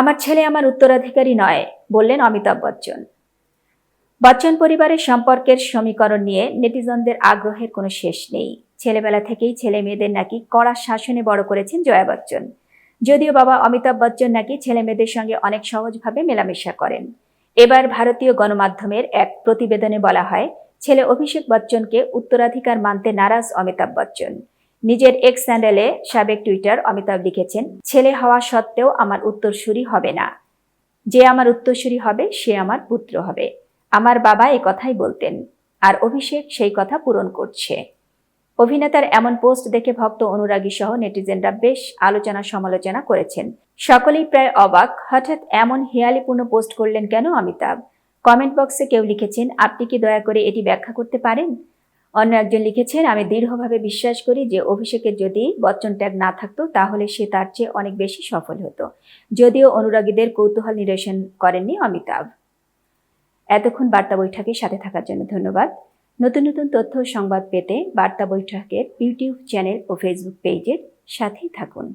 আমার ছেলে আমার উত্তরাধিকারী নয়, বললেন অমিতাভ বচ্চন। বচ্চন পরিবারের সম্পর্কের সমীকরণ নিয়ে নেটিজনদের আগ্রহের কোনো শেষ নেই। ছেলেবেলা থেকেই ছেলে মেয়েদের নাকি কড়া শাসনে বড় করেছেন জয়া বচ্চন। যদিও বাবা অমিতাভ বচ্চন নাকি ছেলে মেয়েদের সঙ্গে অনেক সহজভাবে মেলামেশা করেন। এবার ভারতীয় গণমাধ্যমের এক প্রতিবেদনে বলা হয়, ছেলে অভিষেক বচ্চনকে উত্তরাধিকার মানতে নারাজ অমিতাভ বচ্চন। নিজের এক্স স্যান্ডেলে সাবেক টুইটার অমিতাভ লিখেছেন, ছেলে হওয়া সত্ত্বেও আমার উত্তরসূরি হবে না। যে আমার উত্তরসূরি হবে, সে আমার পুত্র হবে। আমার বাবা এই কথাই বলতেন, আর অভিষেক সেই কথা পূরণ করছে। অভিনেতার এমন পোস্ট দেখে ভক্ত অনুরাগী সহ নেটিজেনরা বেশ আলোচনা সমালোচনা করেছেন। সকলেই প্রায় অবাক, হঠাৎ এমন হেয়ালিপূর্ণ পোস্ট করলেন কেন অমিতাভ? কমেন্ট বক্সে কেউ লিখেছেন, আপনি কি দয়া করে এটি ব্যাখ্যা করতে পারেন? অন্য একজন লিখেছেন, আমি দৃঢ়ভাবে বিশ্বাস করি যে অভিষেকের যদি বচ্চন ট্যাগ না থাকতো, তাহলে সে তার চেয়ে অনেক বেশি সফল হতো। যদিও অনুরাগীদের কৌতূহল নিরসন করেননি অমিতাভ। এতক্ষণ বার্তা বৈঠকের সাথে থাকার জন্য ধন্যবাদ। নতুন নতুন তথ্য সংবাদ পেতে বার্তা বৈঠকের ইউটিউব চ্যানেল ও ফেসবুক পেজের সাথেই থাকুন।